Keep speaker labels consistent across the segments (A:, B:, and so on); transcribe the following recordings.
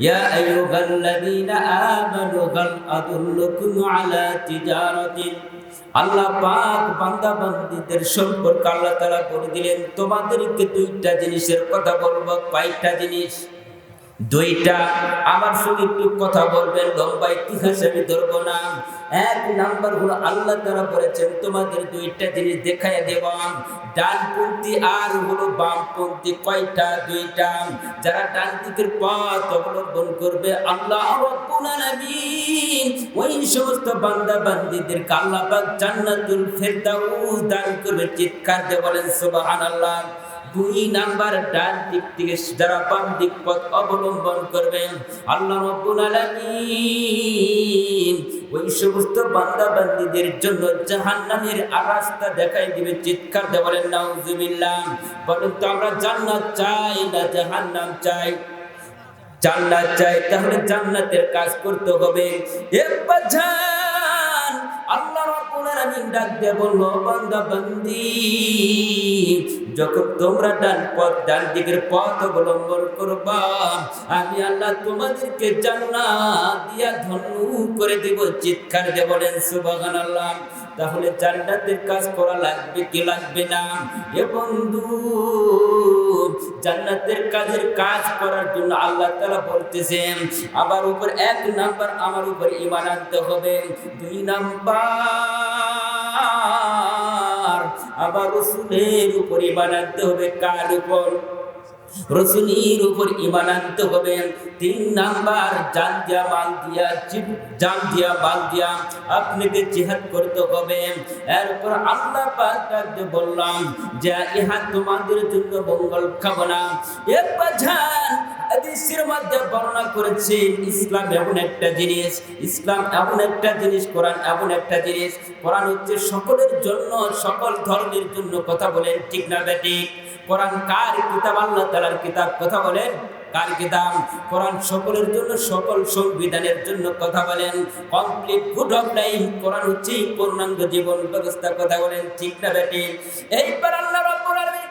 A: يا أيها الذين آمنوا هل أدلكم على تجارة আল্লাহ পাক বান্দা বান্দিদের সম্পর্কে আল্লাহ তারা বলে দিলেন তোমাদেরকে দুইটা জিনিসের কথা বলবো কয়েকটা জিনিস দুইটা আমার সঙ্গে একটু কথা বলবেন লম্বা ইতিহাস আমি ধরবো না এক নাম্বার হলো আল্লাহ তারা বলেছেন, তোমাদের দুইটা জিনিস দেখাই দেবাম ডানপন্থী আর হলো বামপন্থী, কয়টা? দুইটা। যারা ডান দিকের পথ অবলম্বন করবে, আল্লাহ ওই সমস্ত বান্দা বান্দীদেরকে আল্লাহ জান্নাতুল ফেরদাউস দান করবে, চিৎকার দিয়ে বলেন, সুবহানাল্লাহ। দুই নাম্বার, ডান দিক থেকে যারা বাম দিক পথ অবলম্বন করবেন আল্লাহ রাব্বুল আলামিন ওই সমস্ত বান্দা বান্দিদের জন্য জাহান্নামের রাস্তা দেখাই দিবে, চিৎকার দেওয়ার বলেন, নাউজুবিল্লাহ। বলুন তো আমরা জান্নাত চাই না জাহান্নাম চাই? জান্নাত চাই, তাহলে জান্নাতের কাজ করতে হবে। এ বাজার রাব্বুল আলামিন ডাক দিয়ে বলল, বান্দা, বান্দি, যখন তোমরা ডান পথ, ডান দিকের পথ অবলম্বন করবা, আমি আল্লাহ তোমাদেরকে জান্নাত দিয়া ধন্য করে দেব, চিৎকার দিয়ে বলেন, সুবহানাল্লাহ। তাহলে জান্নাতের কাজ করা লাগবে কি লাগবে না? এ বন্ধু, জান্নাতের কাজের কাজ করার জন্য আল্লাহ তাআলা বলতেছেন, আমার উপর এক নাম্বার আমার উপর ঈমান আনতে হবে। দুই নাম্বার আবার রসুলের উপর ঈমান আনতে হবে কার উপর? উপর ইমান আনতে হবে। তিন নাম্বার জান দিয়া মাল দিয়া জান দিয়া মাল দিয়া আপনাকে জিহাদ করতে হবে। এরপর আল্লাহ বললাম যে, ইহা তোমাদের জন্য মঙ্গল কামনা। এ বাজান হাদিসের মধ্যে বর্ণনা করেছেন ইসলাম এমন একটা জিনিস, ইসলাম এমন একটা জিনিস, কোরআন এমন একটা জিনিস। কোরআন হচ্ছে সকলের জন্য, সকল ধর্মের জন্য কথা বলেন ঠিক না বেঠিক কোরআন কার কিতাব, আল্লাহ তালার কিতাব কথা বলেন? কার কিতাব? কোরআন সকলের জন্য, সকল সংবিধানের জন্য কথা বলেন। কমপ্লিট গুড অফ লাইফ কোরআন হচ্ছে পূর্ণাঙ্গ জীবন ব্যবস্থা কথা বলেন, ঠিক না ব্যাটি এইবার আল্লাহ রব্বুল আলামিন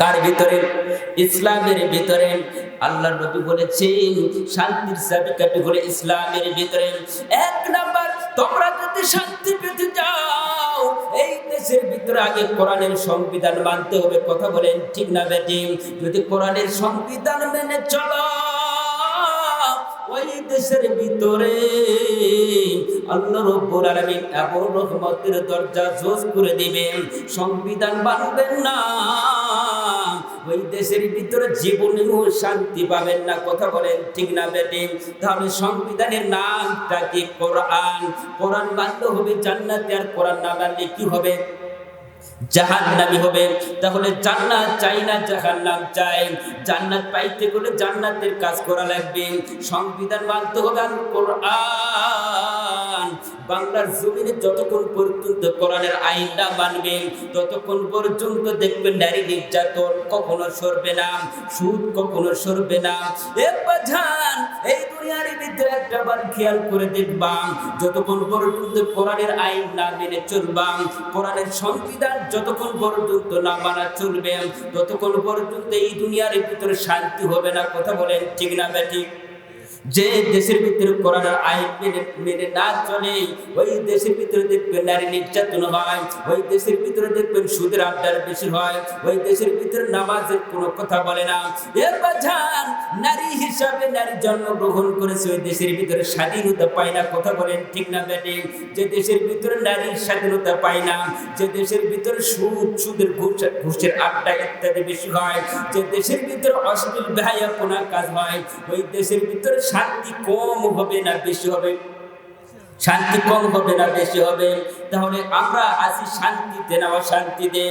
A: কার ভিতরে? ইসলামের ভিতরে। আল্লাহ নবী বলেছেন, শান্তির চাবিকাঠি হলো ইসলামের ভিতরে। এক নাম্বার, তোমরা যদি শান্তি পেতে চাও, এই দেশের ভিতরে আগে কোরআনের সংবিধান মানতে হবে। কথা বলেন ঠিক না বেটি? যদি কোরআনের সংবিধান মেনে চলো ওই দেশের ভিতরে আল্লাহ রব্বুল আলামিন এমন রহমতের দরজা জোজ করে দিবেন, সংবিধান মানবেন না। ওই দেশের ভিতরে জীবনেও শান্তি পাবেন না, কথা বলেন ঠিক না বেটে? তাহলে সংবিধানের নামটা কি? কোরআন। কোরআন মানতে হবে জান্নাতে, আর কোরআন না মানলে কি হবে? জাহান্নামি হবে। তাহলে জান্নাত চাই না জাহান্নাম চাই। জান্নাত পাইতে গেলে জান্নাতের কাজ করা লাগবে। সংবিধান মানতে হবে কোরআন বাংলার জমিনে যতক্ষণ পর্যন্ত কোরআনের আইন না মানবে, ততক্ষণ পর্যন্ত দেখবেন নারী নির্যাতন কখনো সরবে না, সুদ কখনো সরবে না। এই দুনিয়ার একটা বার খেয়াল করে দেখবাম যতক্ষণ পর্যন্ত কোরআনের আইন না মেনে চলবাম কোরআনের সংবিধান যতক্ষণ পর্যন্ত না মানা চলবে, ততক্ষণ পর্যন্ত এই দুনিয়ার ভিতরে শান্তি হবে না। কথা বলেন ঠিক না ব্যাঠিক যে দেশের ভিতরে কোরআনের আইন মেনে মেনে না চলে, ওই দেশের ভিতরে দেখবেন নারী নির্যাতন হয়, ওই দেশের ভিতরে দেখবেন সুদের আড্ডার বেশি হয়, ওই দেশের ভিতরে নামাজের কোনো কথা বলে না। এ বাজান নারী হিসাবে নারী জন্মগ্রহণ করেছে, ওই দেশের ভিতরে স্বাধীনতা পায় না, কথা বলেন ঠিক না বেটে যে দেশের ভিতরে নারীর স্বাধীনতা পায় না, যে দেশের ভিতরে সুদ, সুদের ঘুষ ঘুষের আড্ডা ইত্যাদি বেশি হয়, যে দেশের ভিতরে অশ্লীল বেহায়াপনা কাজ হয়, ওই দেশের ভিতরে শান্তি কম হবে না বেশি হবে? শান্তি কম হবে না বেশি হবে? তাহলে আমরা আছি শান্তিতে না অশান্তিতে?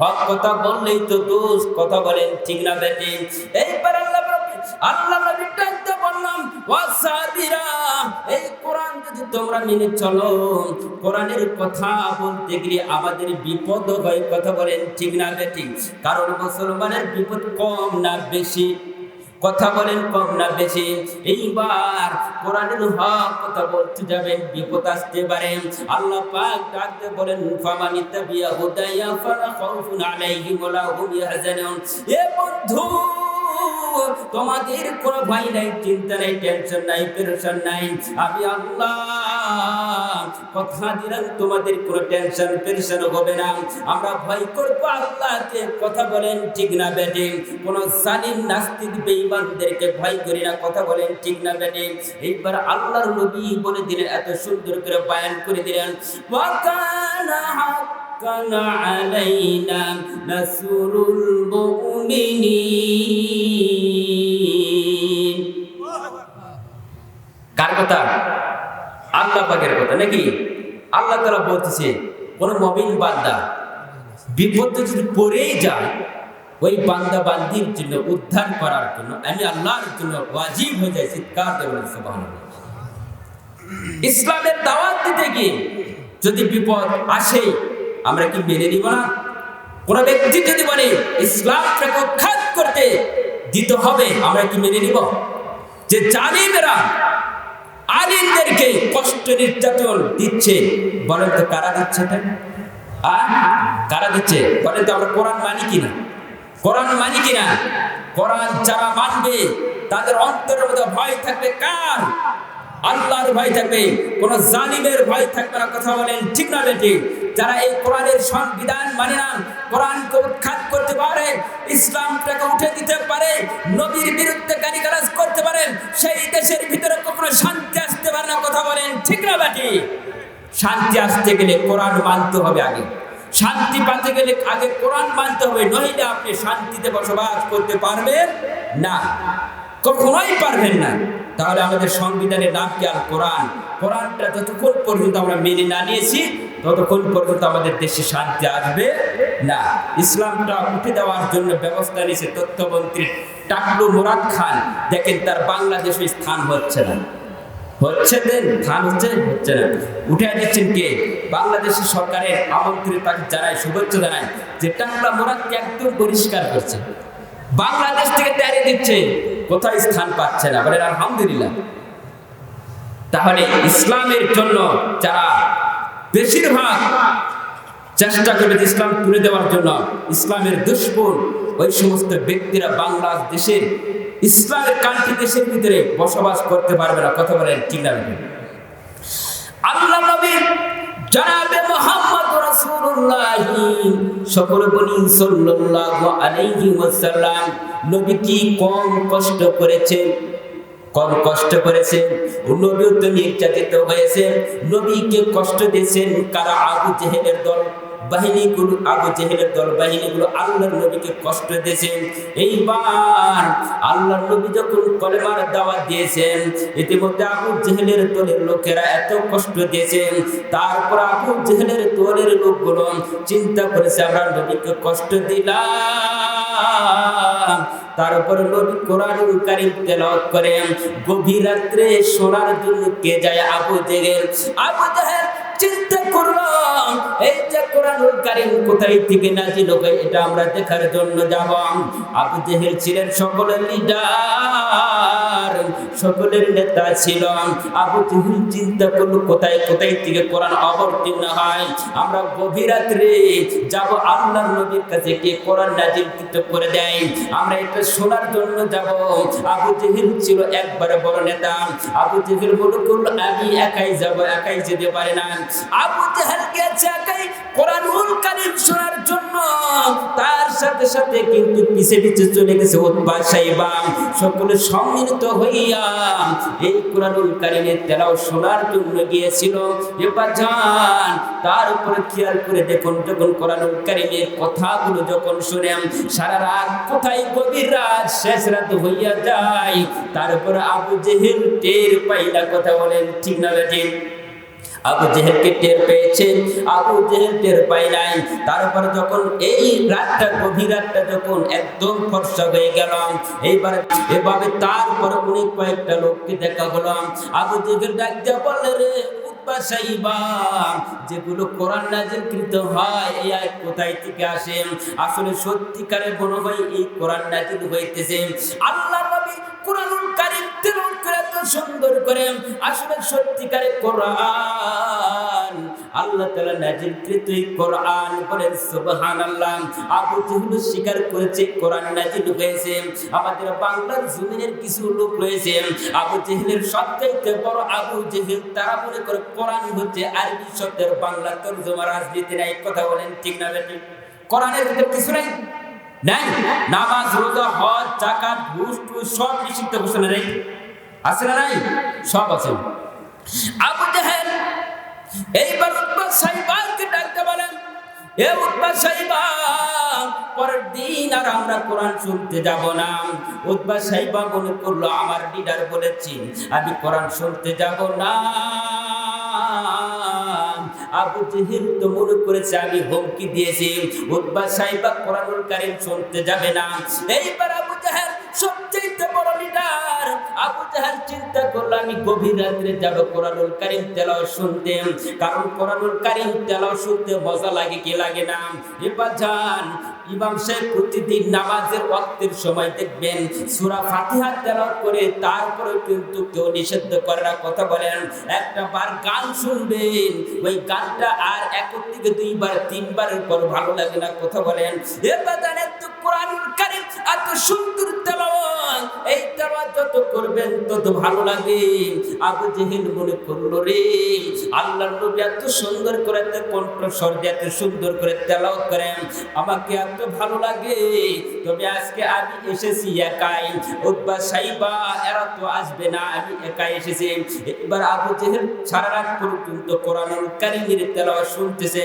A: হক কথা বললেই তো দোষ, কথা বলেন ঠিক না বেটে এইবার আল্লাহ আল্লাহ বললাম এই যদি তোমরা মেনে চলো কথা বলতে গিয়ে আমাদের হয়, কথা বলেন কারণ মুসলমানের বিপদ কম না বেশি? কথা বলেন কম না বেশি। এইবার কোরআনের হক কথা বলতে যাবেন, বিপদ আসতে পারে। আল্লাহ পাক ডাকতে বলেন, ফামানি তাবিয়া হুদাইয়া ফালা খাউফুন আলাইহি ওয়ালা হুম ইয়াহজানুন। এ বন্ধু, তোমাদের কোনো ভয় নাই, চিন্তা নাই, টেনশন নাই নাই। আমি আল্লাহ কথা দিলাম তোমাদের কোনো টেনশন পেরেশন হবে না আমরা ভয় করবো আল্লাহকে কথা বলেন ঠিক না বেটে কোন জালিম নাস্তিক বেঈমানদেরকে ভয় করি না কথা বলেন ঠিক না বেটে এইবার আল্লাহর নবী বলে দিলেন এত সুন্দর করে বয়ান করে দিলেন ওয়াকানা حقا علينا نصر المؤمنين কার কথা আল্লাহ পাকের কথা, নাকি? আল্লাহ তারা বলতেছে, কোন মবিন বান্দা বিপদে যদি পড়েই যায়, ওই বান্দা বান্দির জন্য উদ্ধার করার জন্য, আমি আল্লাহর জন্য ওয়াজিব হয়ে যাই চিৎকার দেবেন ইসলামের দাওয়াত দিতে গিয়ে যদি বিপদ আসে, আমরা কি মেনে নিব না? কোন ব্যক্তি যদি বলে, ইসলামটাকে উৎখাত করতে দিতে হবে, আমরা কি মেনে নিব? যে জালিমেরা আলিমদেরকে কষ্ট নির্যাতন দিচ্ছে। বলেন তো কারা দিচ্ছে কারা দিচ্ছে? বলেন তো আমরা কোরআন মানি কিনা? কোরআন মানি কিনা? কোরআন যারা মানবে, তাদের অন্তরের মধ্যে ভয় থাকবে কার? আল্লাহর ভয় থাকবে। কোন জালিমের ভয় থাকবে না। কথা বলেন ঠিক না বেটি যারা এই কোরআনের সংবিধান মানে না, কোরআনকে উৎখাত করতে পারে, ইসলামটাকে উঠে দিতে পারে, নবীর বিরুদ্ধে গালিগালাজ করতে পারে শান্তি আসতে গেলে কোরআন মানতে হবে আগে। শান্তি পাতে গেলে আগে কোরআন মানতে হবে, নইলে আপনি শান্তিতে বসবাস করতে পারবেন না। কখনোই পারবেন না। তাহলে আমাদের সংবিধানের নাম কি? আর কোরআন। কোরআনটা যতক্ষণ পর্যন্ত আমরা মেনে না নিয়েছি, ততক্ষণ পর্যন্ত আমাদের দেশে শান্তি আসবে না। ইসলামটা উঠে দেওয়ার জন্য ব্যবস্থা নিয়েছে তথ্যমন্ত্রী টাকলু মুরাদ খান। দেখেন তার বাংলাদেশে স্থান হচ্ছে না। হচ্ছে দেন ধান হচ্ছে হচ্ছে না। উঠে দিচ্ছেন কে? বাংলাদেশের সরকারের আমন্ত্রিত তাকে জানায় শুভেচ্ছা জানায় যে টাকলা মোরা একদম পরিষ্কার করছে। বাংলাদেশ থেকে তেড়ে দিচ্ছে, কোথায় স্থান পাচ্ছে না? বলে আলহামদুলিল্লাহ। তাহলে ইসলামের জন্য যারা বেশিরভাগ চেষ্টা করবে যে ইসলাম তুলে দেওয়ার জন্য। ইসলামের দুশ্মন ওই সমস্ত ব্যক্তিরা বাংলাদেশের ইসলামের কান্ট্রি দেশের ভিতরে বসবাস করতে পারবে না। কথা বলেন ঠিক না আল্লাহ নবী জনাবে মোহাম্মদ রাসূলুল্লাহ, সকল সাল্লাল্লাহু আলাইহি ওয়াসাল্লাম। নবী কি কম কষ্ট করেছেন? কম কষ্ট করেছেন। নবীও তো নির্যাতিত হয়েছে নবীকে কষ্ট দিয়েছেন কারা আবু জেহেলের দল? বাহিনীগুলো আবু জেহেলের দল বাহিনীগুলো আল্লাহর নবীকে কষ্ট দিয়েছেন। এইবার আল্লাহর নবী যখন কলেমার দাওয়াত দিয়েছেন, ইতিমধ্যে আবু জেহেলের দলের লোকেরা এত কষ্ট দিয়েছেন। তারপর আবু জেহেলের দলের লোকগুলো চিন্তা করেছে, আমরা নবীকে কষ্ট দিলাম। তারপর নবী কোরআনুল কারীম তেলাওয়াত করেন, গভীর রাত্রে শোনার জন্য কে যায় আবু জেহেল? আবু জেহেল চিন্তা করলাম এই যে কোরআনুল কারিম কোথায় থেকে নাজিল হবে, এটা আমরা দেখার জন্য যাব। আবু জেহেল ছিলেন সকলের লিডার সকলের নেতা ছিল আবু জেহেল চিন্তা করল, কোথায় কোথায় থেকে কোরআন অবতীর্ণ হয়? আমরা গভীর রাত্রে যাব আল্লাহর নবীর কাছে কে কোরআন নাজিল করে দেয়। আমরা এটা শোনার জন্য যাব। আবু জেহেল ছিল একবারে বড় নেতা। আবু জেহেল মনে করল, আমি একাই যাব, একাই যেতে পারে না। আবু জেহেল গেছে একাই কোরআনুল কারীম শোনার জন্য। তার সাথে সাথে কিন্তু পিছে পিছে চলে গেছে উতবা সাইবা। সকলে সম্মিলিত হইয়া এই কোরআনুল কারিমের তেলাও শোনার জন্য গিয়েছিল। এবার যান, তার উপরে খেয়াল করে দেখুন, যখন কোরআনুল কারিমের কথাগুলো যখন শুনেন, সারা রাত কোথায় গভীর রাত? শেষ রাত হইয়া যায়। তারপরে আবু জেহেল টের পাইলা, কথা বলেন, ঠিক না ঠিক? আবু জেহেলকে টের পেয়েছেন আবু জেহেল টের পায় নাই। তারপর যখন এই রাতটা, গভীর রাতটা যখন একদম ফর্সা হয়ে গেল, এইবার এভাবে তারপর উনি কয়েকটা লোককে দেখা হলো। আবু জেহেল ডাক দিয়া রে যেগুলো কোরআন নাজিলকৃত হয়, এই আয়াত কোথায় থেকে আসে? আসলে সত্যিকারের মনে এই কোরআন নাজিল হইতেছে। আল্লাহ নবী কোরআনুল কারীম সুন্দর করে আসলে সত্যিকারের কোরআন। আল্লাহ তাআলা নাজিলকৃত এই কোরআন বলেন, সুবহানাল্লাহ, আবু জেহেল স্বীকার করেছে, কোরআন নাজিল হয়েছে। আমাদের বাংলার জমিনের কিছু লোক রয়েছে, আবু জেহেলের সবচাইতে বড় আবু জেহেল, তারা মনে করে কোরআন হচ্ছে আরবি শব্দের বাংলা তর্জমা, রাজনীতি নাই, কথা বলেন ঠিক না বেটি কোরআনের ভিতরে কিছু নাই? নাই? নামাজ, রোজা, হজ জাকাত ঘুষ সব নিষিদ্ধ ঘোষণা নেই আছে না নাই? সব আছে। আবু জাহেল এইবার উৎপা সাইবাকে ডাকতে বলেন, এ উৎপা সাইবা পরের দিন আর আমরা কোরআন শুনতে যাব না। উৎপা সাইবা মনে করল, আমার লিডার বলেছি, আমি কোরআন শুনতে যাব না। আবু জেহেল তো মনে করেছে, আমি হুমকি দিয়েছি উৎবা সাইবা কোরআনুল কারীম শুনতে যাবে না। এইবার আবু জাহেল সবচেয়ে বড় লিডার আবু জাহেল চিন্তা করল, আমি গভীর রাত্রে যাব কোরআনুল কারীম তেলাওয়াত শুনতে। কারণ কোরআনুল কারীম তেলাওয়াত শুনতে মজা লাগে কি লাগে না? এবার যান, ইমাম সাহেব প্রতিদিন নামাজের ওয়াক্তের সময় দেখবেন, সূরা ফাতিহা তেলাওয়াত করে তারপরে কিন্তু কেউ নিষিদ্ধ করে কথা বলেন একটা বার গান শুনবেন, ওই গানটা আর এক থেকে দুইবার, তিনবারের পর ভালো লাগে না। কথা বলেন, এবার জানেন তো কোরআন কারীম, এত সুন্দর তেলাওয়াত। এই তেলাওয়াত যত করবেন তত ভালো লাগে। আবু জেহেল মনে করল, রে, আল্লাহর নবী এত সুন্দর করে কণ্ঠস্বর এত সুন্দর করে তেলাওয়াত করেন, আমাকে এত ভালো লাগে। তবে আজকে আমি এসেছি একাই। উদ্বা সাইবা, এরা তো আসবে না, আমি একাই এসেছি। এবার আবু জেহেল সারা রাত পর্যন্ত কোরআনুল কারীমের তেলাওয়াত শুনতেছে।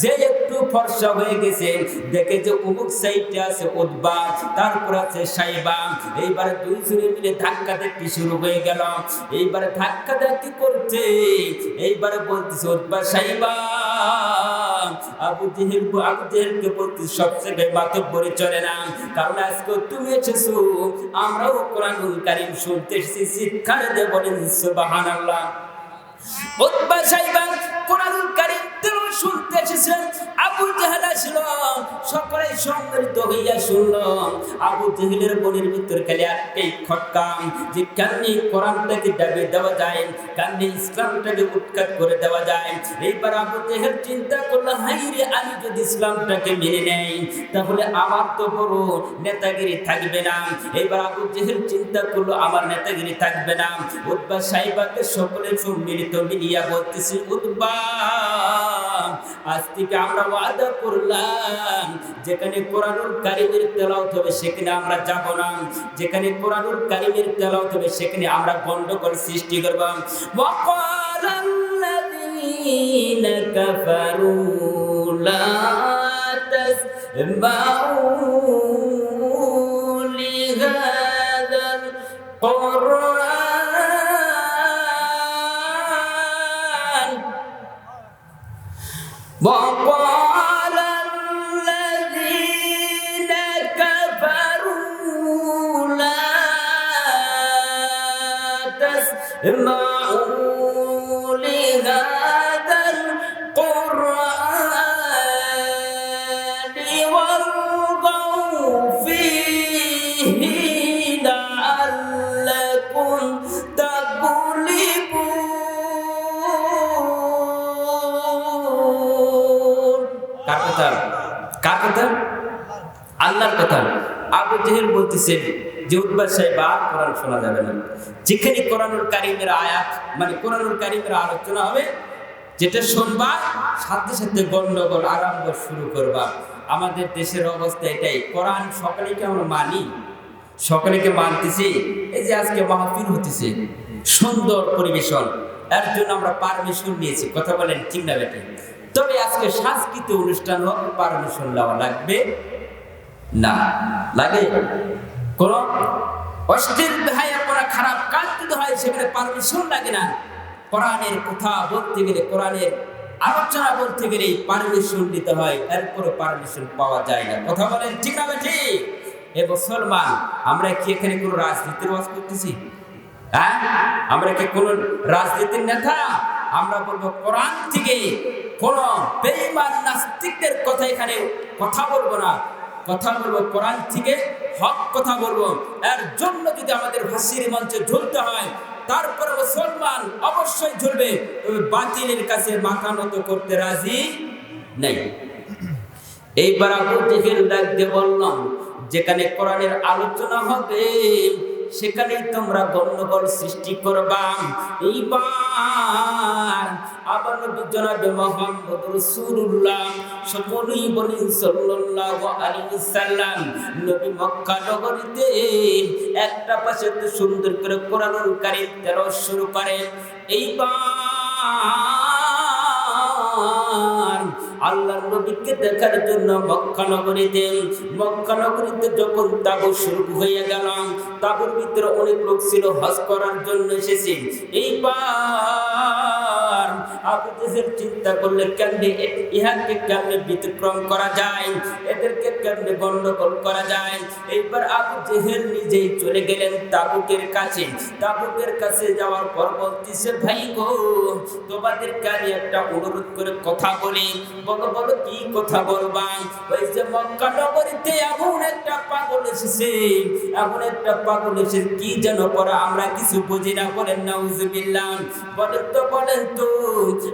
A: যে একটু ফর্সা হয়ে গেছে, দেখে যে অমুক সাইডে আছে উদ্বা তারপর আছে সাইবা। এইবার দুইজনে মিলে ধাক্কা দেখতে শুরু হয়ে গেল। এইবার ধাক্কা দেখতে করছে, এইবার বলতেছে উদ্বা সাইবা, আবু জেহেল আবু জেহেলকে বলতে সবচেয়ে চলে না। কারণ আজকে তুমি এসেছ, আমরাও কোরআনুল কারীম শুনতে এসেছি, শিক্ষার দে বলেন সুবহানাল্লাহ। উতবা সাইবা, কোরআনুল কারীম শুনতে আবু জাহেল আসলো। সকলে সম্মিলিত হইয়া শুনল। আবু জাহেলের মনের ভিতর খালি একটাই খটকাম যে কান্নি কোরআনটাকে দাবি দেওয়া যায় কান্নি ইসলামটাকে উৎখাত করে দেওয়া যায়। এইবার আবু জাহেল চিন্তা করল হাই রে আমি যদি ইসলামটাকে মেনে নেই তাহলে আমার তো বড় নেতাগিরি থাকবে না। এইবার আবু জাহেল চিন্তা করল, আমার নেতাগিরি থাকবে না। উৎবা সাইবাকে সকলে সম্মিলিত মিলিয়া বলতেছি উৎবা আজ থেকে আমরা ওয়াদা করলাম যেখানে কোরআনুল কারিমের তেলাওয়াত হবে সেখানে আমরা যাব না যেখানে কোরআনুল কারিমের তেলাওয়াত হবে সেখানে আমরা গন্ডগোল সৃষ্টি করব وقال الذين كفروا لا تسمعوا لهذا القرآن وقال الذين كفروا لا تسمعوا আবু জেহেল বলতেছে যে উদ্বাস সাহেব আর কোরআন শোনা যাবে না। যেখানে কোরআনুল কারিমের আয়াত মানে কোরআনুল কারিমের আলোচনা হবে, যেটা শুনবা, সাথে সাথে গন্ডগোল আরম্ভ শুরু করবা। আমাদের দেশের অবস্থা এটাই। কোরআন সকলেকে আমরা মানি? সকলেকে মানতেছি? এই যে আজকে মাহফিল হতেছে, সুন্দর পরিবেশন। এর জন্য আমরা পারমিশন নিয়েছি। কথা বলেন ঠিক না বেটে তবে আজকে সাংস্কৃতিক অনুষ্ঠান হোক পারমিশন নেওয়া লাগবে। না, লাগে। কোন অশ্লীল ভাইয়া করা খারাপ কাজ যদি হয়, সেখানে পারমিশন লাগে না। কোরআনের কথা বলতে গেলে কোরআনের আলোচনা বলতে গেলে পারমিশন দিতে হয় এরপরে পারমিশন পাওয়া যায় না। কথা বলেন ঠিক না ঠিক এ মুসলমান, আমরা কি এখানে কোনো রাজনীতির ওয়াজ করতেছি? হ্যাঁ? আমরা কি কোন রাজনীতির নেতা? আমরা বলব কোরআন থেকে কোন বেঈমান নাস্তিকদের কথা এখানে কথা বলব না। কথা বলব, কোরআন থেকে হক কথা বলব। এর জন্য যদি আমাদের হাসির মঞ্চে ঝুলতে হয়, তারপরে মুসলমান অবশ্যই ঝুলবে। তবে বাতিলের কাছে মাথা নত করতে রাজি নেই। এইবার আবু জেহেল বললাম, যেখানে কোরআনের আলোচনা হবে সেখানেই তোমরা গণ্ডগোল সৃষ্টি করবা। এইবার আবার নবী জনাবে মোহাম্মদ রাসূলুল্লাহ সকলই বলি সাল্লাল্লাহু আলাইহি সাল্লাম, নবী মক্কা নগরীতে একটা পাশে তো সুন্দর করে কোরআনুল কারীম তেলাওয়াত শুরু করে। এইবার আল্লাহর নবীকে দেখার জন্য মক্কা নগরীতে মক্কা নগরীতে যখন তাবু শুরু হয়ে গেল, তাবুর ভিতরে অনেক লোক ছিল, হজ করার জন্য এসেছে। এইবার আবু চিন্তা করলে কেমনে ইহাকে কেমনে ব্যতিক্রম করা যায়? এদেরকে কেমনে গন্ডগোল করা যায়? এইবার আবু জেহেল নিজেই চলে গেলেন তাবুকের কাছে। তাবুকের কাছে যাওয়ার পর বলতেছে, ভাই গো, তোমাদেরকে আমি একটা অনুরোধ করে কথা বলি। বলো বলো, কি কথা বলবা? ওই যে মক্কা নগরীতে এমন একটা পাগল এসেছে। এমন একটা পাগল এসেছে কি যেন পড়া আমরা কিছু বুঝি না বলেন, নাউজুবিল্লাহ। বলেন তো বলেন তো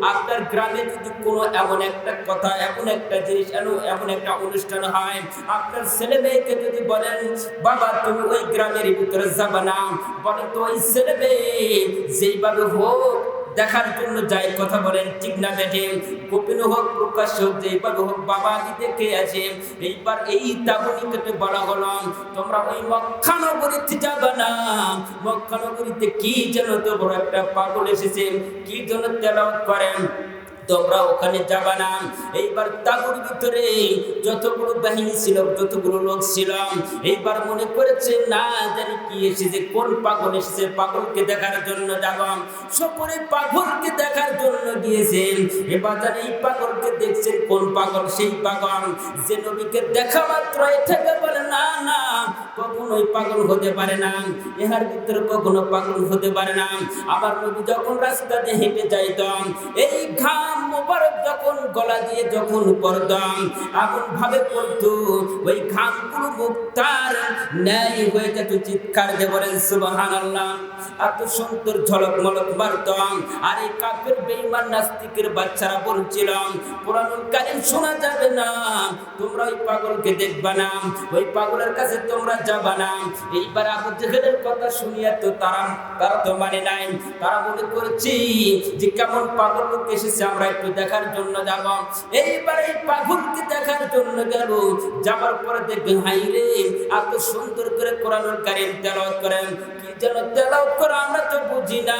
A: আপনার গ্রামে যদি কোনো এমন একটা কথা, এমন একটা জিনিস, এমন- এমন একটা অনুষ্ঠান হয়, আপনার ছেলে মেয়েকে যদি বলেন, বাবা, তুমি ওই গ্রামের ভিতরে যাবা না। বলেন, তো ওই ছেলে মেয়ে যেইভাবে হোক দেখার জন্য যাই, কথা বলেন, ঠিক না দেখে। গোপীন হোক প্রকাশ্য হোক যেইভাবে হোক, বাবা দেখে আছে এইবার এই তাবনি তোকে বলা হলো, তোমরা ওই মক্ষানগরীতে যাবে না। মক্কানগরীতে কি যেন তো বড় একটা পাগল এসেছে, কি যেন তেলাওয়াত করেন? তোমরা ওখানে যাবা না। এইবার তাগুর ভিতরে যতগুলো বাহিনী ছিল, যতগুলো লোক ছিল, এইবার মনে করেছে, না, জানি কি এসেছে, কোন পাগল এসেছে, পাগলকে দেখার জন্য যাব। সকলে পাগলকে দেখার জন্য গিয়েছেন এবার এই পাগলকে দেখছেন কোন পাগল সেই পাগল। যে নবীকে দেখা মাত্র থেকে বলে, না না, কখনোই পাগল হতে পারে না। ইহার ভিতরে কখনো পাগল হতে পারে না। আবার নবী যখন রাস্তা দিয়ে হেঁটে যাইতাম এই ঘাম মোবারক যখন গলা দিয়ে যখন ভাবে ওই মুক্তার ন্যায় হয়ে যেত, চিৎকার বলেন সুবাহান আল্লাহ এত সুন্দর ঝলক মলক মারতাম, আর এই কাপের বেইমান নাস্তিকের বাচ্চারা বলছিলাম শোনা যাবে না, তোমরা ওই পাগলকে দেখবা না, ওই পাগলের কাছে তোমরা যাবা না। এইবার আবু জেহেলের কথা শুনিয়া তো তারা তারা তো মানে নাই, তারা মনে করছি যে কেমন পাগল লোক এসেছে, আমরা একটু দেখার জন্য যাব। এইবার এই পাগলকে দেখার জন্য গেল। যাবার পরে দেখবে হাই রে, এত সুন্দর করে কোরআনুল কারিম তেলাওয়াত করেন। কি যেন তেলাওয়াত করে আমরা তো বুঝি না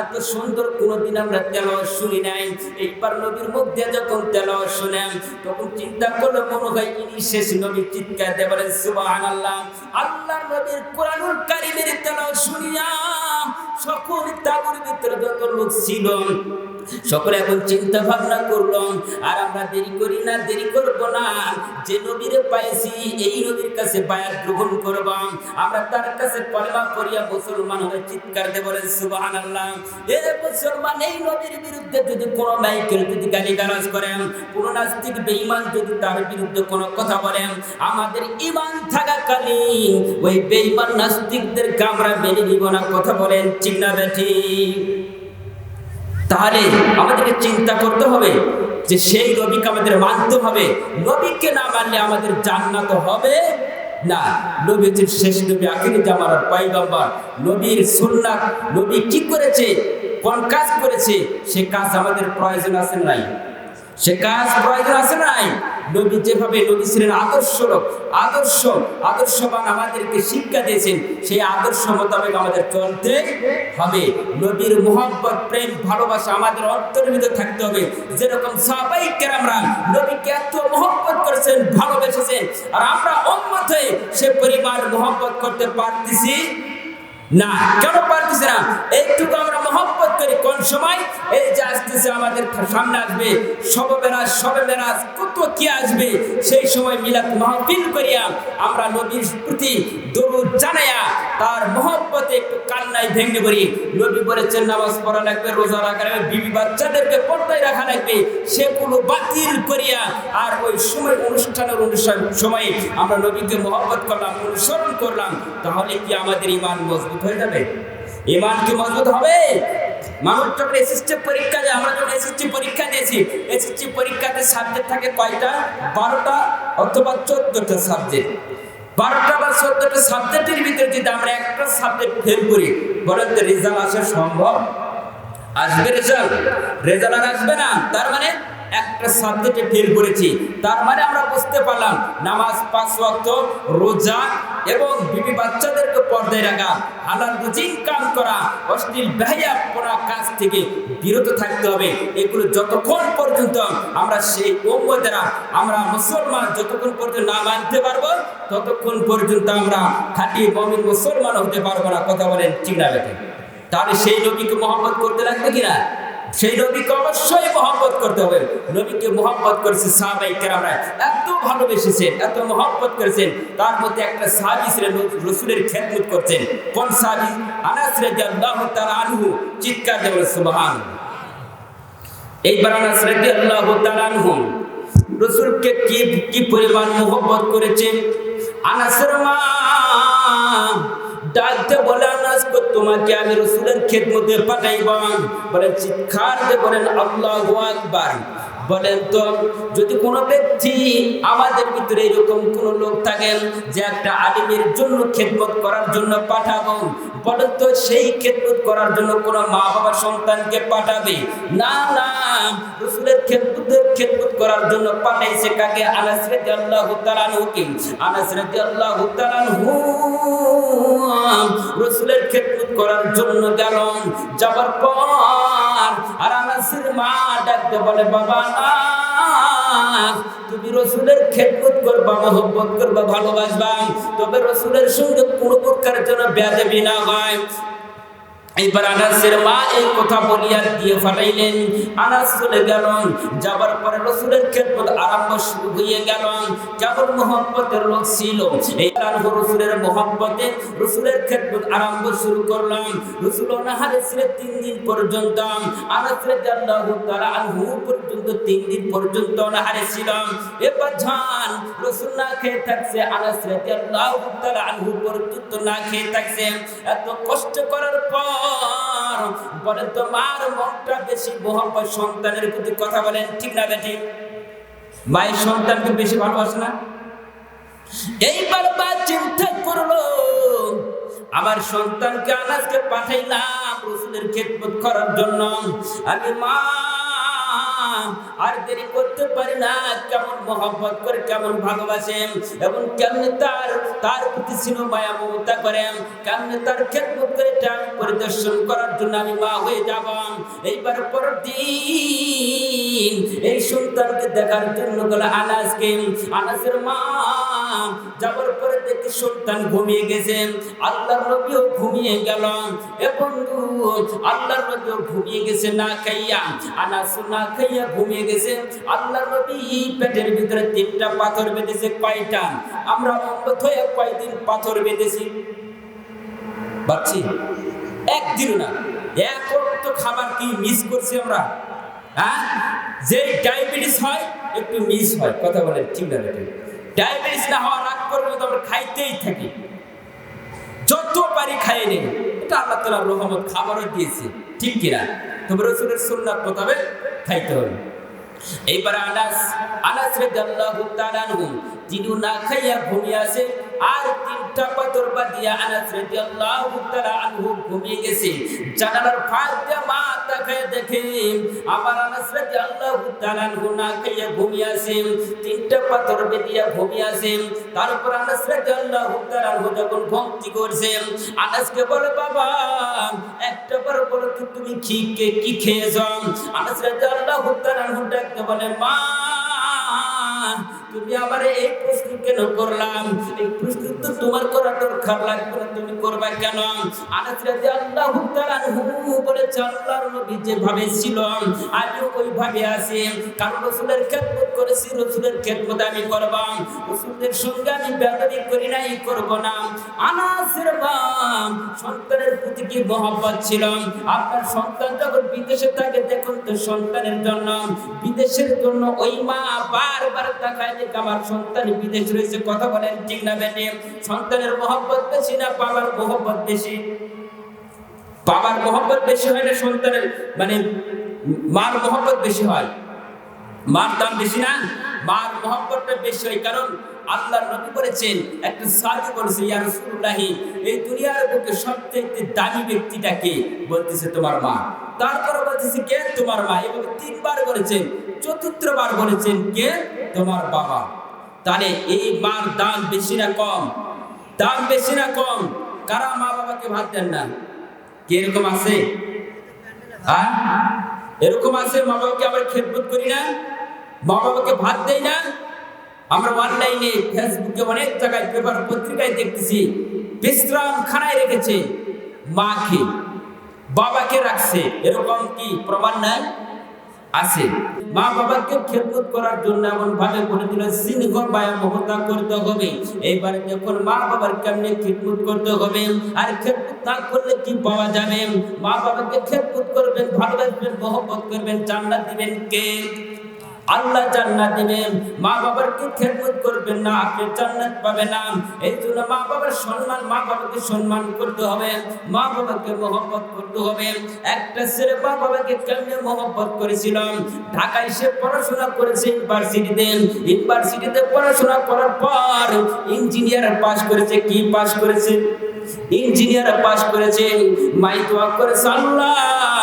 A: এত সুন্দর কোনোদিন আমরা তেলাওয়াত শুনি নাই। এইবার নবীর মুখ দিয়ে যখন তেলাওয়াত শুনেন, তখন চিন্তা করলে মনে হয় ইনি শেষ নবী চিৎকার দিয়ে বলেন, সুবহানাল্লাহ, আল্লাহ নবীর কোরআনুল কারিমের তেলাওয়াত শুনিয়া সকল তাগুর ভিতরে যত লোক ছিল সকলে এখন চিন্তা ভাবনা করলাম আর আমরা দেরি করি না, দেরি করব না। যে নবীরে পাইছি, এই নবীর কাছে বায়াত গ্রহণ করব। আমরা তার কাছে কলমা করিয়া মুসলমান হয়ে চিৎকার দিয়ে বলেন, সুবহানাল্লাহ। এ মুসলমান, এই নবীর বিরুদ্ধে যদি কোনো মাইকের যদি গালি গালাজ করেন, কোনো নাস্তিক, বেঈমান যদি তার বিরুদ্ধে কোনো কথা বলেন, আমাদের ইমান থাকাকালীন ওই বেঈমান নাস্তিকদেরকে আমরা মেনে নিব না। কথা বলেন, ঠিক না তাহলে আমাদেরকে চিন্তা করতে হবে যে সেই নবীকে আমাদের মানতে হবে। নবীকে না মানলে আমাদের জান্নাত হবে না। নবী হচ্ছেন শেষ নবী, আখিরি জামার পাইগম্বর নবীর সুন্নাত, নবী কি করেছে, কোন কাজ করেছে, সে কাজ আমাদের প্রয়োজন আছে নাই। সে কাজ প্রয়োজন আছে নাই। নবী যেভাবে নবী ছিলেন আদর্শ লোক, আদর্শ, আদর্শবান আমাদেরকে শিক্ষা দিয়েছেন, সেই আদর্শ মোতাবেক আমাদের চলতে হবে। নবীর মোহাম্মত প্রেম, ভালোবাসা আমাদের অন্তরের ভিতরে থাকতে হবে। যেরকম সাহাবাই কেরামরা নবীকে এত মোহাম্মত করেছেন, ভালোবেসেছেন, আর আমরা উম্মত হয়ে সে পরিমাণ মোহাম্মত করতে পারতেছি না, কেন পারতেছে না? তো আমরা মহব্বত করি, কোন সময়? এই যে আসতেছে আমাদের সামনে আসবে সবে মেরাজ, কত কি আসবে? সেই সময় মিলাদ মাহফিল করিয়া আমরা নবীর প্রতি দরুদ জানাইয়া তার মহব্বতে একটু কান্নায় ভেঙে পড়ি। নবী বলেছেন, নামাজ পড়া লাগবে, রোজা রাখা লাগবে, বিবি বাচ্চাদেরকে পর্দায় রাখা লাগবে। সেগুলো বাতিল করিয়া আর ওই সময় অনুষ্ঠানের অনুষ্ঠান সময়ে আমরা নবীকে মহব্বত করলাম, অনুসরণ করলাম। তাহলে কি আমাদের ইমান মজবুত হয়ে যাবে? ইমান কি মজবুত হবে? মানুষ যখন এসএসসি পরীক্ষা দেয়, আমরা যখন এসএসসি পরীক্ষা দিয়েছি, এসএসসি পরীক্ষাতে সাবজেক্ট থাকে কয়টা? বারোটা অথবা চোদ্দটা সাবজেক্ট বারোটা বা চোদ্দটা সাবজেক্টের ভিতরে যদি আমরা একটা সাবজেক্ট ফেল করি, বলেন রেজাল্ট আসা সম্ভব? আসবে রেজাল্ট রেজাল্ট আর আসবে না? তার মানে একটা সাবজেক্টে ফেল করেছি। তার মানে আমরা বুঝতে পারলাম, নামাজ পাঁচ ওয়াক্ত, রোজা এবং বিবি বাচ্চাদেরকে পর্দায় রাখা, হালাল রুজি কাম করা, অশ্লীল বেহাইয়া পড়া কাজ থেকে বিরত থাকতে হবে। এগুলো যতক্ষণ পর্যন্ত আমরা সেই উম্মতেরা আমরা মুসলমান যতক্ষণ পর্যন্ত না মানতে পারব, ততক্ষণ পর্যন্ত আমরা খাঁটি মমিন মুসলমান হতে পারব না। কথা বলেন ঠিক না তাহলে সেই নবীকে মহব্বত করতে লাগবে কিনা? সেই নবীকে অবশ্যই মহব্বত করতে হবে। নবীকে মহব্বত করেছে সাহাবাই কেরামরা। এত ভালোবেসেছেন, এত মহব্বত করেছেন। তার মধ্যে একটা সাহাবি ছিলেন, রসুলের খেদমত করছেন। কোন সাহাবি? আনাস রাদিয়াল্লাহু তাআলা আনহু। চিৎকার দেবেন সুবহান। এইবার আনাস রাদিয়াল্লাহু তাআলা আনহু, রসুলকে কি কি পরিমাণ মহব্বত করেছেন? আনাসের মা ডাকতে বলে আনাজ তোমাকে আমি রসুলের খেদমতে পাঠাইবাম বলে চিৎকার বলেন আল্লাহ আকবার। বলেন তো, যদি কোনো ব্যক্তি আমাদের ভিতরে এরকম কোন লোক থাকেন যে একটা আলিমের জন্য খেদমত করার জন্য পাঠাবো, বলেন তো সেই খেদমত করার জন্য কোনো মা বাবা সন্তানকে পাঠাবে? না না, রসুলের খেদমতের খেদমত করার জন্য পাঠাইছে কাকে? আনাস রাদিয়াল্লাহু তাআলা আনহু কি আনাস রাদিয়াল্লাহু তাআলা আনহু, রসুলের খেদমত করার জন্য গেল। যাবার পর আর আনাসের মা ডাকতে বলে, বাবা তুমি রসুলের খেদমত করবা, মহব্বত করবা, ভালোবাসবা। তবে রসুলের সঙ্গে কোনো প্রকার যেন বেয়াদবি না হয়। এইবার আনাসের মা এই কথা বলিয়া দিয়ে ফাটাইলেন। আনাস চলে গেল। যাবার পরে রসুলের খেদমত আরম্ভ শুরু হয়ে গেল। কেমন মোহব্বতের লোক ছিল। এই আরম্ভ রসুলের মোহব্বতে রসুলের খেদমত আরম্ভ শুরু করলাম। রসুল অনাহারে ছিলেন তিন দিন পর্যন্ত। আনাস রাদিয়াল্লাহু তাআলা আনহু পর্যন্ত তিন দিন পর্যন্ত অনাহারে ছিলাম। এবার ঝান রসুল না খেয়ে থাকছে, আনাস রাদিয়াল্লাহু তাআলা আনহু পর্যন্ত না খেয়ে থাকছে। এত কষ্ট করার পর বলেন তো মার মনটা বেশি মোহাম্মদ সন্তানের প্রতি কথা বলেন, ঠিক না বেটি মায়ের সন্তানকে বেশি ভালোবাসে না? এইবার মা চিন্তা করল, আমার সন্তানকে আনাজকে পাঠাইলাম রসুলের খেদমত করার জন্য। আমি মা আর দেরি করতে পারি না, কেমন মহব্বত করে, কেমন ভালোবাসে। এবং কেমনে তার তার প্রতি ছিল মায়া মমতা করে, কেমনে তার খেদমত করে আমি পরিদর্শন করার জন্য আমি মা হয়ে যাব। এইবার পর দিন এই সন্তানকে দেখার জন্য গেল আনাসকে। আনাসের মা যাবার পরে দেখি সন্তান ঘুমিয়ে গেছে। আল্লাহর নবীও ঘুমিয়ে গেল। এ বন্ধু, আল্লাহর নবীও ঘুমিয়ে গেছে, না খাইয়া। আনাস না খাইয়া ঘুমিয়ে গেছে। আল্লাহর নবী পেটের ভিতরে তিনটা পাথর বেঁধেছে, কয়টা? আমরা অম্বত হয়ে কয়দিন পাথর বেঁধেছি? পাচ্ছি একদিন না। এক তো খাবার কি মিস করছি আমরা? হ্যাঁ? যে ডায়াবেটিস হয়, একটু মিস হয়। কথা বলে ঠিক না বেটে ডায়াবেটিস না হওয়ার আগ পর্যন্ত আমরা খাইতেই থাকি। যত পারি খাইয়ে নেই। এটা আল্লাহ তালার রহমত খাবারও দিয়েছে। ঠিক কিনা? তবে রসুলের সুন্নাত মোতাবেক খাইতে হবে। এইবার আনাস আনাস রে আনহু তিনি না খাইয়া ঘুমিয়ে আসে আর তিনটা পাথর বাদিয়া আনাস রাদিয়াল্লাহু তাআলা আনহু ঘুমিয়ে গেছে। জানালার ফাঁক দিয়ে মা তাকায় দেখে, আবার আনাস রাদিয়াল্লাহু তাআলা আনহু না খাইয়া ঘুমিয়ে আসে তিনটা পাথর বেদিয়া ঘুমিয়ে আসে তারপর আনাস রাদিয়াল্লাহু তাআলা আনহু যখন ঘুমতি করছে, আনাসকে বলে, বাবা, একটা বার বলো তো তুমি কি কে, কি খেয়েছ? আনাস রাদিয়াল্লাহু তাআলা আনহু ডাকতে বলে, মা তুমি আমার এই প্রশ্ন কেন করলাম? এই প্রশ্ন তো তোমার করা দরকার লাগবে না, তুমি করবা কেন? আনাস রাদিয়াল্লাহু তাআলা আনহু বলেছে, আল্লাহর নবী যেভাবে ছিল আমি ওইভাবে আছি। কারণ রাসূলের খেদমত করেছি, রাসূলের খেদমত আমি করব। রাসূলের সঙ্গে আমি বেয়াদবি করি নাই, করব না। আনাসের বাম সন্তানের প্রতি কি মহব্বত ছিল? আপনার সন্তান যখন বিদেশে থাকে, দেখুন তো সন্তানের জন্য। বিদেশের জন্য ওই মা বারবার তাকায় আমার সন্তান বিদেশ রয়েছে, কথা বলেন ঠিক না বেটে সন্তানের মহব্বত বেশি না বাবার মহব্বত বেশি? বাবার মহব্বত বেশি হয় না সন্তানের? মানে মার মহব্বত বেশি হয়। মার দাম বেশি না? মার মহব্বতটা বেশি হয়। কারণ আল্লাহ নবী একটা রাসূলুল্লাহ, এই দুনিয়ার সবচেয়ে দামি ব্যক্তিটাকে বলতেছে, তোমার মা। তারপরে বলতেছে, কে? তোমার মা। এভাবে তিনবার বলেছেন চতুর্থবার বলেছেন, কে? তোমার বাবা। তাহলে এই মার দাম বেশি না কম? দাম বেশি না কম? কারা মা বাবাকে ভাত দেন না? কি এরকম আছে? হ্যাঁ? এরকম আছে? মা বাবাকে আবার খেদমত করি না? মা বাবাকে ভাত দেই না? আমরা অনলাইনে, ফেসবুকে অনেক জায়গায় পেপার পত্রিকায় দেখতেছি, বিশ্রাম খানায় রেখেছে, মাকে, বাবাকে রাখছে। এরকম কি প্রমাণ নাই? আছে। মা বাবাকে খেদমত করার জন্য এমন ভাবে করে দিল সিংহ বায়া মহতা করতে হবে। এইবারে যখন মা বাবার কেমনে খেদমত করতে হবে আর খেদমত না করলে কি পাওয়া যাবে? মা বাবাকে খেদমত করবেন, ভালোবাসবেন, মহব্বত করবেন চান্না দিবেন কে? আল্লাহ জান্নাত দিবেন। মা বাবার কি খেদমত করবেন না? আপনি জান্নাত পাবেন না। এই জন্য মা বাবার সম্মান, মা বাবাকে সম্মান করতে হবে। মা বাবাকে মহব্বত করতে হবে। একটা ছেলে মা বাবাকে কেমনে মহব্বত করেছিলাম? ঢাকায় সে পড়াশোনা করেছে ইউনিভার্সিটিতে। ইউনিভার্সিটিতে পড়াশোনা করার পর ইঞ্জিনিয়ার পাস করেছে। কি পাস করেছে? ইঞ্জিনিয়ার পাস করেছে। মাই দোয়া করেছে। আল্লাহ!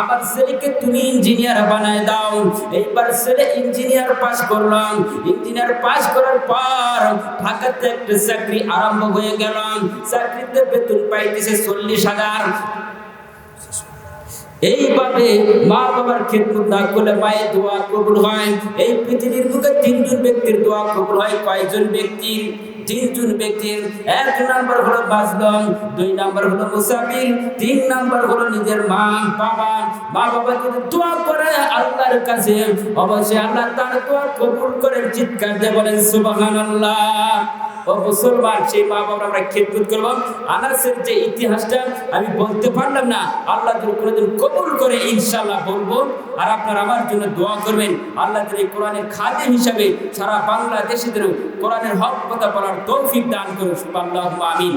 A: আমার ছেলেকে তুমি ইঞ্জিনিয়ার বানায় দাও। এইবার ছেলে ইঞ্জিনিয়ার পাস করলাম। ইঞ্জিনিয়ার পাস করার পর ঢাকাতে একটা চাকরি আরম্ভ হয়ে গেল। চাকরিতে বেতন পাইতেছে চল্লিশ হাজার। এইভাবে মা বাবার খেদমত না করলে মায়ের দোয়া কবুল হয়। এই পৃথিবীর বুকে তিনজন ব্যক্তির দোয়া কবুল হয়। কয়জন ব্যক্তির? তিনজন ব্যক্তির, এক নাম্বার হলো বাসগম দুই নাম্বার হলো মুসাফির, তিন নাম্বার হলো নিজের মা, বাবা। মা বাবা যদি দোয়া করে আল্লাহর কাছে, অবশ্যই আল্লাহ তার দোয়া কবুল করে চিৎকার দিয়ে বলেন, সুবহানাল্লাহ। ও মুসলমান, সেই মা বাবা আমরা খেদমত করব। আনাসের যে ইতিহাসটা আমি বলতে পারলাম না, আল্লাহ যদি কোনোদিন কবুল করে ইনশাল্লাহ বলব। আর আপনার আমার জন্য দোয়া করবেন, আল্লাহ এই কোরআনের খাদিম হিসাবে সারা বাংলাদেশিদের কোরআনের হক কথা বলার তৌফিক দান করুন। আল্লাহ আমিন।